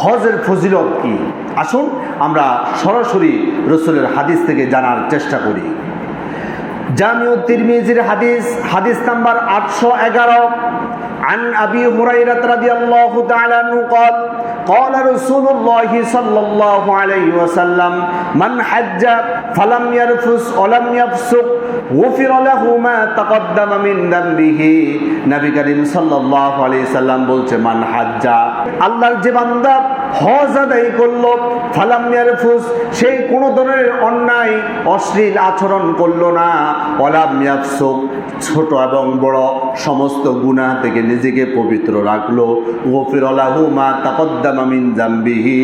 হজের ফজিলত কি আসুন আমরা সরাসরি রসুলের হাদিস থেকে জানার চেষ্টা করি জামিউ তিরমিজির হাদিস হাদিস নাম্বার আটশো এগারো عن أبي هريرة رضي الله تعالى عنه قال قال رسول الله صلى الله عليه وسلم من حج فلم يرفس ولم يفسق غفر له ما تقدم من ذنبه নবী করিম সাল্লাল্লাহু আলাইহি সাল্লাম বলছে মান হাজ্জা আল্লাহর যে বান্দা হজ আদায় করল, ফালাম ইয়ারফুস, সেই কোনো ধরনের অন্যায়, অশ্লীল আচরণ করল না। ওয়ালাম ইয়াফসুক, ছোট এবং বড় সমস্ত গুনাহ থেকে নিজেকে পবিত্র রাখল। গফির আলাহু মা তাকদ্দামা মিন জামবিহি,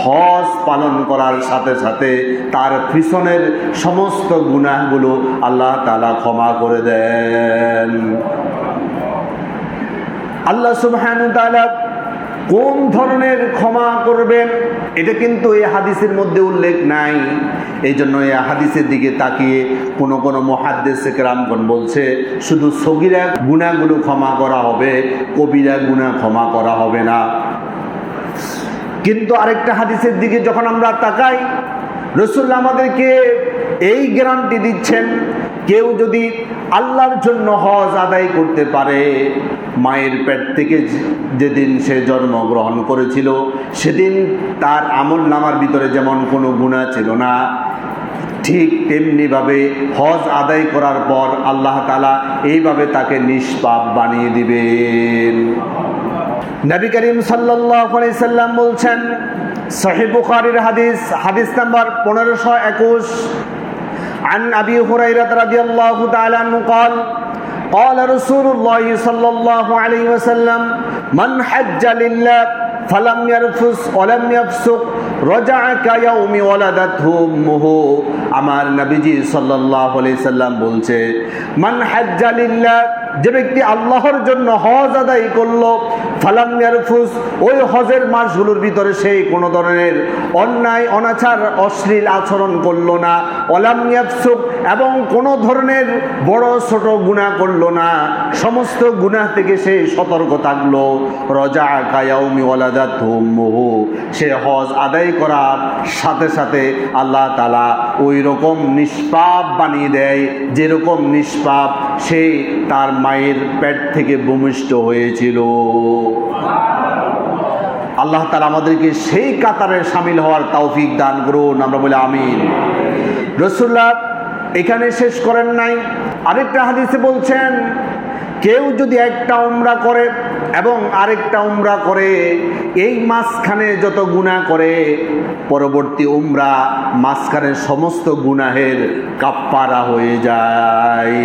হজ পালন করার সাথে সাথে তার পিছনের সমস্ত গুনাহগুলো আল্লাহ তাআলা ক্ষমা করে দেন। আল্লাহ সুবহানাহু তাআলা কোন ধরনের ক্ষমা করবেন? এটা কিন্তু এই হাদিসের মধ্যে উল্লেখ নাই। এই জন্য এই হাদিসের দিকে তাকিয়ে কোনো কোনো মহাদ্দেশ রামগণ বলছে, শুধু সগিরা গুণাগুলো ক্ষমা করা হবে, কবিরা গুণা ক্ষমা করা হবে না। কিন্তু আরেকটা হাদিসের দিকে যখন আমরা তাকাই রসুল্লাহ আমাদেরকে এই গ্যারান্টি দিচ্ছেন, কেউ যদি আল্লাহর জন্য হজ আদায় করতে পারে মায়ের পেট থেকে যেদিন সে জন্মগ্রহণ করেছিল সেদিন তার আমল নামার ভিতরে যেমন কোনো গুণা ছিল না ঠিক তেমনিভাবে হজ আদায় করার পর আল্লাহ তালা এইভাবে তাকে নিষ্পাপ বানিয়ে দিবেন নবী করিম সাল্লাম বলছেন সহিহ বুখারীর হাদিস হাদিস নাম্বার পনেরোশো একুশ عن أبي هريرة رضي الله تعالى عنه قال قال رسول الله صلى الله عليه وسلم من حج لله فلم يرفس ولم يفسق رجع كيوم ولدته أمه আমার নবীজি সাল্লাল্লাহু আলাইহি সাল্লাম বলছে মান হাজ্জা লিল্লাহ যে ব্যক্তি আল্লাহর জন্য হজ আদায় করলো ফালাম ইয়ারফুস, ওই হজের মাসগুলোর ভিতরে সেই কোনো ধরনের অন্যায়, অনাচার, অশ্লীল আচরণ করল না অলাম এবং কোনো ধরনের বড় ছোট গুনাহ করল না। সমস্ত গুনাহ থেকে সে সতর্ক থাকল। রজা কায়াউমি ওয়ালাদাত মুহু সে হজ আদায় করার সাথে সাথে আল্লাহ তালা ওই রকম নিষ্পাপ বানিয়ে দেয়, যেরকম নিষ্পাপ সে তার মায়ের পেট থেকে ভূমিষ্ঠ হয়েছিল। আল্লাহ তালা আমাদেরকে সেই কাতারে সামিল হওয়ার তৌফিক দান করুন, আমরা বলি আমিন। রসুল্লাহ এখানে শেষ করেন নাই। আরেকটা হাদিসে বলছেন, কেউ যদি একটা উমরা করে এবং আরেকটা উমরা করে, এই মাঝখানে যত গুণা করে, পরবর্তী উমরা মাঝখানে সমস্ত গুনাহের কাপ্পারা হয়ে যায়।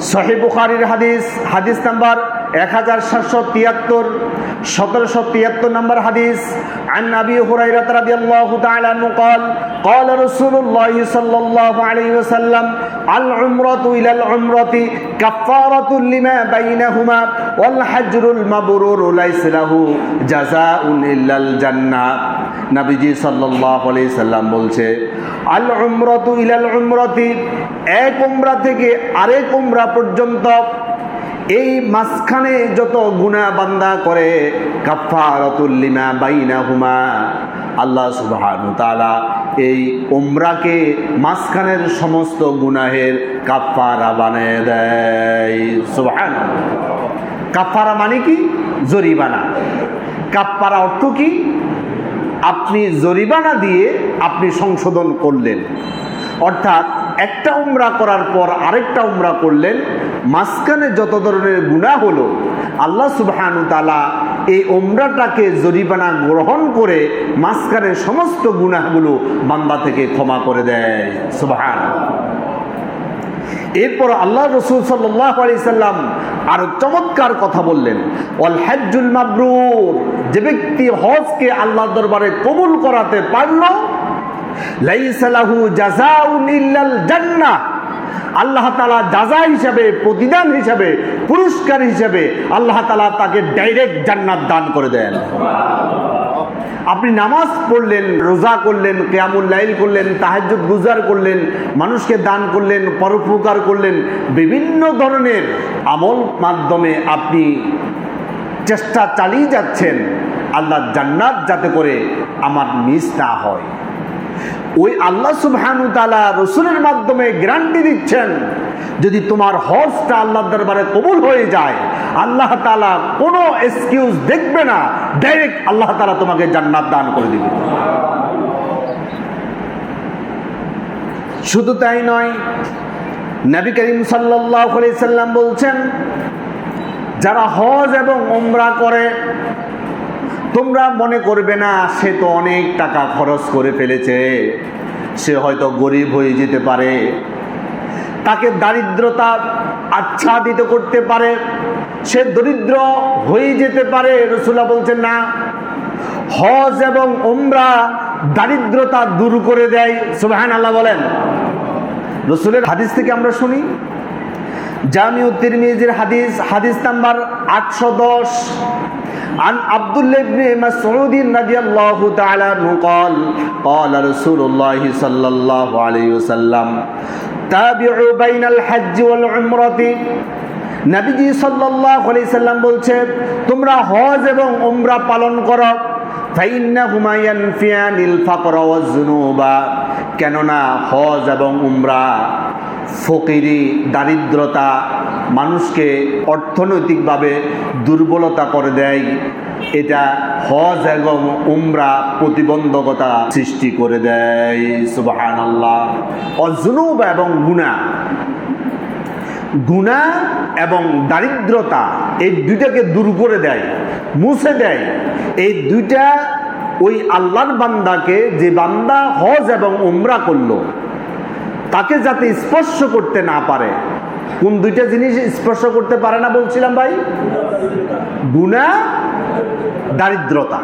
সহি বুখারির হাদিস হাদিস নাম্বার এক হাজার সাতশো তিয়াত্তর সতেরোশো তিয়াত্তর নম্বর হাদিস عن أبي هريرة رضي الله تعالى عنه قال قال رسول الله صلى الله عليه وسلم العمرة إلى العمرة كفارة لما بينهما والحجر المبرور ليس له جزاء إلا الجنة নবীজি সাল্লাহ আলি সাল্লাম বলছে আল উমরতু ইলাল উমরতি এক উমরা থেকে আরেক উমরা পর্যন্ত এই মাঝখানে যত গুণা বান্দা করে কাফারতুল্লিমা বাইনা হুমা আল্লাহ সুবহানু তাআলা এই ওমরাকে মাঝখানের সমস্ত গুনাহের কাফারা বানিয়ে দেয়। সুবহান কাফারা মানে কি? জরিমানা। কাফারা অর্থ কি? আপনি জরিমানা দিয়ে আপনি সংশোধন করলেন। অর্থাৎ একটা উমরা করার পর আরেকটা উমরা করলেন মাঝখানে যত ধরনের গুণা হলো, আল্লাহ সুবহানু তালা এই ওমরাটাকে জরিমানা গ্রহণ করে মাঝখানে সমস্ত গুণাগুলো বান্দা থেকে ক্ষমা করে দেয়। সুবাহান এরপর আল্লাহ রসুল আলি সাল্লাম আরও চমৎকার কথা বললেন অল যে ব্যক্তি হজকে আল্লাহ দরবারে কবুল করাতে পারল জান্নাহ। আল্লাহ তালা যাজা হিসাবে, প্রতিদান হিসাবে, পুরস্কার হিসাবে আল্লাহ তালা তাকে ডাইরেক্ট জান্নাত দান করে দেন। আপনি নামাজ পড়লেন, রোজা করলেন, কেয়ামুল লাইল করলেন, তাহাজ্জুদ গুজার করলেন, মানুষকে দান করলেন, পরোপকার করলেন, বিভিন্ন ধরনের আমল মাধ্যমে আপনি চেষ্টা চালিয়ে যাচ্ছেন, আল্লাহ জান্নাত যাতে করে আমার মিস না হয়। ওই আল্লাহ সুবহানু তালা রসুলের মাধ্যমে গ্যারান্টি দিচ্ছেন, যদি তোমার হজটা আল্লাহর দরবারে কবুল হয়ে যায়, আল্লাহ তালা কোনো এক্সকিউজ দেখবে না ডাইরেক্ট আল্লাহ তালা তোমাকে জান্নাত দান করে দিবে। শুধু তাই নয়, নবী করিম সাল্লাহ সাল্লাম বলছেন, যারা হজ এবং ওমরা করে তোমরা মনে করবে না, সে তো অনেক টাকা খরচ করে ফেলেছে। সে হয়তো গরিব হয়ে যেতে পারে। তাকে দারিদ্রতা আচ্ছাদিত করতে পারে। সে দরিদ্র হয়ে যেতে পারে, রসুল্লাহ বলছেন না। হজ এবং ওমরা দারিদ্রতা দূর করে দেয় সুবাহান আল্লাহ বলেন। রসুলের হাদিস থেকে আমরা শুনি, জামিউ তিরমিজির হাদিস হাদিস নাম্বার আটশো দশ। عن عبد الله بن مسعود رضي الله تعالى عنه قال قال رسول الله صلى الله عليه وسلم تابعوا بين الحج والعمرة নবীজি সাল্লাল্লাহু আলাইহি সাল্লাম বলছে তোমরা হজ এবং উমরা পালন করো ফাইন্নাহুমা ইয়ানফিয়ানিল ফাকরা ওয়াজ যুনুবা কেননা হজ এবং উমরা ফকিরি দারিদ্রতা মানুষকে অর্থনৈতিকভাবে দুর্বলতা করে দেয়, এটা হজ এবং উমরা প্রতিবন্ধকতা সৃষ্টি করে দেয় সুবাহান আল্লাহ অজনুব এবং গুণা। গুণা এবং দারিদ্রতা এই দুইটাকে দূর করে দেয়, মুছে দেয়। এই দুইটা ওই আল্লাহর বান্দাকে যে বান্দা হজ এবং উমরা করল, তাকে যাতে স্পর্শ করতে না পারে কোন দুইটা জিনিস স্পর্শ করতে পারে না বলছিলাম ভাই? গুণা, দারিদ্রতা।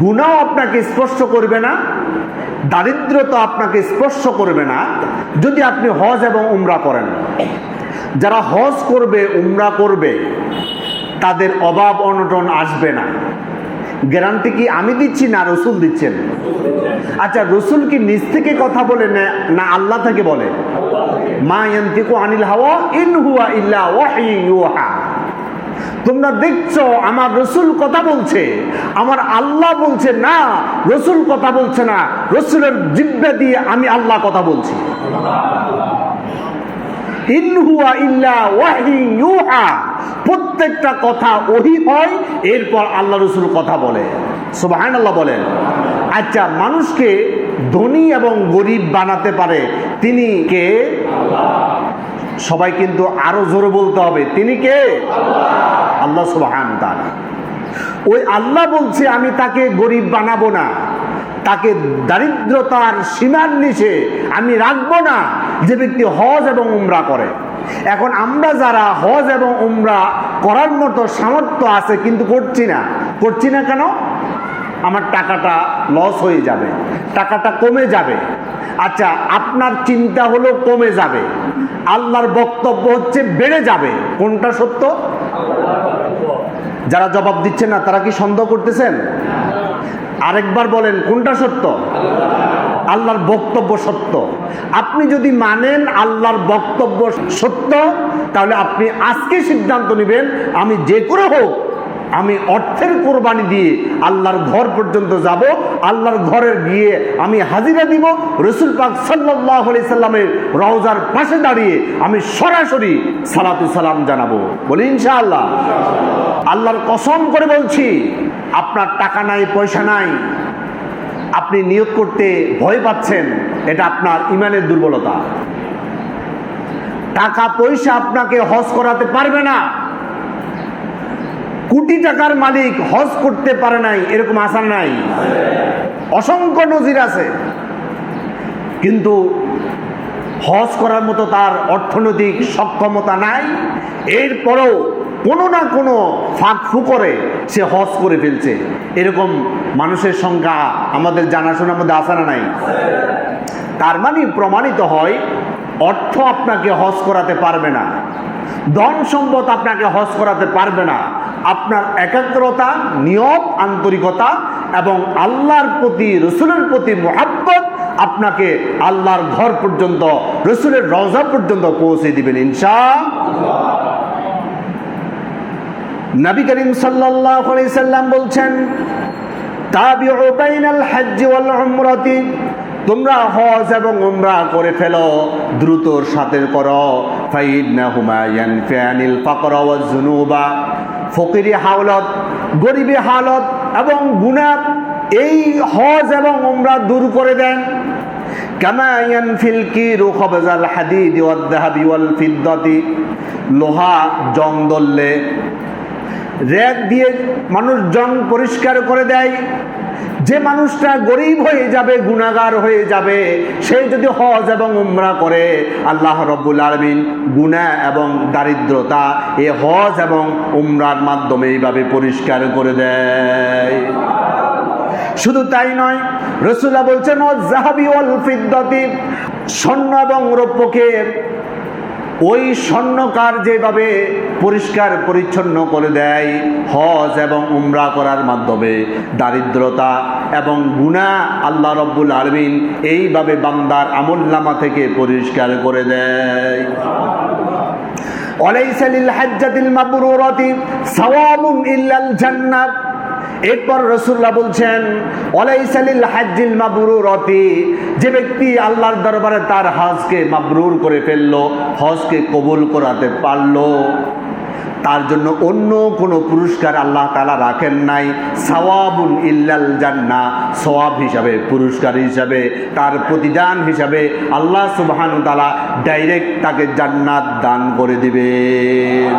গুণাও আপনাকে স্পর্শ করবে না, দারিদ্রতা আপনাকে স্পর্শ করবে না যদি আপনি হজ এবং উমরা করেন। যারা হজ করবে, উমরা করবে, তাদের অভাব অনটন আসবে না। গ্যারান্টি কি আমি দিচ্ছি না রসুল দিচ্ছেন? আচ্ছা রসুল কি নিজ থেকে কথা বলে না আল্লাহ থেকে বলে? মা তোমরা দেখছ, আমার রসুল কথা বলছে, আমার আল্লাহ বলছে, না, রসুল কথা বলছে না, রসুলের জিব্বা দিয়ে আমি আল্লাহ কথা বলছি। প্রত্যেকটা কথা ওহি হয়, এরপর আল্লাহ রসুল কথা বলে। সুবাহান আল্লাহ বলেন। আচ্ছা মানুষকে ধনী এবং গরিব বানাতে পারে। তিনি কে? সবাই কিন্তু আরও জোরে বলতে হবে, তিনি কে? আল্লাহ সুবাহান তার ওই আল্লাহ বলছে, আমি তাকে গরিব বানাবো না, তাকে দারিদ্রতার সীমার নিচে আমি রাখব না, যে ব্যক্তি হজ এবং উমরা করে। এখন আমরা যারা হজ এবং উমরা করার মতো সামর্থ্য আছে, কিন্তু করছি না। করছি না কেন? আমার টাকাটা লস হয়ে যাবে, টাকাটা কমে যাবে। আচ্ছা আপনার চিন্তা হলো কমে যাবে। আল্লাহর বক্তব্য হচ্ছে বেড়ে যাবে। কোনটা সত্য? যারা জবাব দিচ্ছেন না, তারা কি সন্দেহ করতেছেন? আরেকবার বলেন, কোনটা সত্য? আল্লাহর বক্তব্য সত্য। আপনি যদি মানেন আল্লাহর বক্তব্য সত্য, তাহলে আপনি আজকে সিদ্ধান্ত নেবেন, আমি যে করে হোক আমি অর্থের কোরবানি দিয়ে আল্লাহর ঘর পর্যন্ত যাব, আল্লাহর ঘরে গিয়ে আমি হাজিরা দিব, রসুল পাক সাল্লাহ সাল্লামের রওজার পাশে দাঁড়িয়ে আমি সরাসরি সালাতু সালাম জানাব। বলি ইনশাআল্লাহ। আল্লাহর কসম করে বলছি, আপনার টাকা নাই, পয়সা নাই, আপনি নিয়োগ করতে ভয় পাচ্ছেন, এটা আপনার ইমানের দুর্বলতা। টাকা পয়সা আপনাকে হজ করাতে পারবে না। কোটি টাকার মালিক হজ করতে পারে নাই, এরকম আশা নাই। অসংখ্য নজির আছে। কিন্তু হজ করার মতো তার অর্থনৈতিক সক্ষমতা নাই। এরপরও কোনো না কোনো ফাঁক ফুকরে সে হজ করে ফেলছে। এরকম মানুষের সংখ্যা আমাদের জানাশোনার মধ্যে আশানা নাই? তার মানে প্রমাণিত হয়, অর্থ আপনাকে হজ করাতে পারবে না। ধন সম্পদ আপনাকে হজ করাতে পারবে না। আপনার একাগ্রতা, নিয়ম, আন্তরিকতা এবং আল্লাহর প্রতি, রসুলের প্রতি মোহাব্বত আপনাকে আল্লাহর ঘর পর্যন্ত, রসুলের রওজা পর্যন্ত পৌঁছে দিবেন ইনশা নবী করিম সাল্লাল্লাহু সাল্লাম বলছেন তোমরা হজ এবং উমরা করে ফেলো দ্রুতর সাথে করো, ফাইন্নাহুমা ইয়ানফিয়ানিল ফাকর ওয়াজ যুনুবা ফকিরি হাওলত, গরিবি হালত এবং গুনাত এই হজ এবং উমরা দূর করে দেন। ফিলকি লোহা জং দললে দিয়ে মানুষ জং পরিষ্কার করে দেয়। যে মানুষটা গরিব হয়ে যাবে গুণাগার হয়ে যাবে, সে যদি হজ এবং উমরা করে, আল্লাহ রব্বুল আলমিন গুণা এবং দারিদ্রতা এ হজ এবং উমরার মাধ্যমে এইভাবে পরিষ্কার করে দেয়। শুধু তাই নয় রসুল্লাহ বলছেন ও জাহাবি স্বর্ণ এবং রৌপ্যকে ওই স্বর্ণকার যেভাবে পরিষ্কার পরিচ্ছন্ন করে দেয়, হজ এবং উমরা করার মাধ্যমে, দারিদ্রতা এবং গুণা আল্লাহ রব্বুল আলমিন এইভাবে বান্দার আমুল্লামা থেকে পরিষ্কার করে দেয়। অলাইসালিল হাজ্জাতিল মাবরুরাতি সাওয়াবুন ইল্লাল জান্নাত। এরপর রসুল্লাহ বলছেন যে ব্যক্তি আল্লাহর দরবারে তার হজকে মাবরুর করে ফেলল, হজকে কবুল করাতে পারল। তার জন্য অন্য কোনো পুরস্কার আল্লাহ তালা রাখেন নাই। সওয়াবুন ইল্লাল জান্না সওয়াব হিসাবে, পুরস্কার হিসাবে, তার প্রতিদান হিসাবে আল্লাহ সুবহানু তালা ডাইরেক্ট তাকে জান্নাত দান করে দিবেন।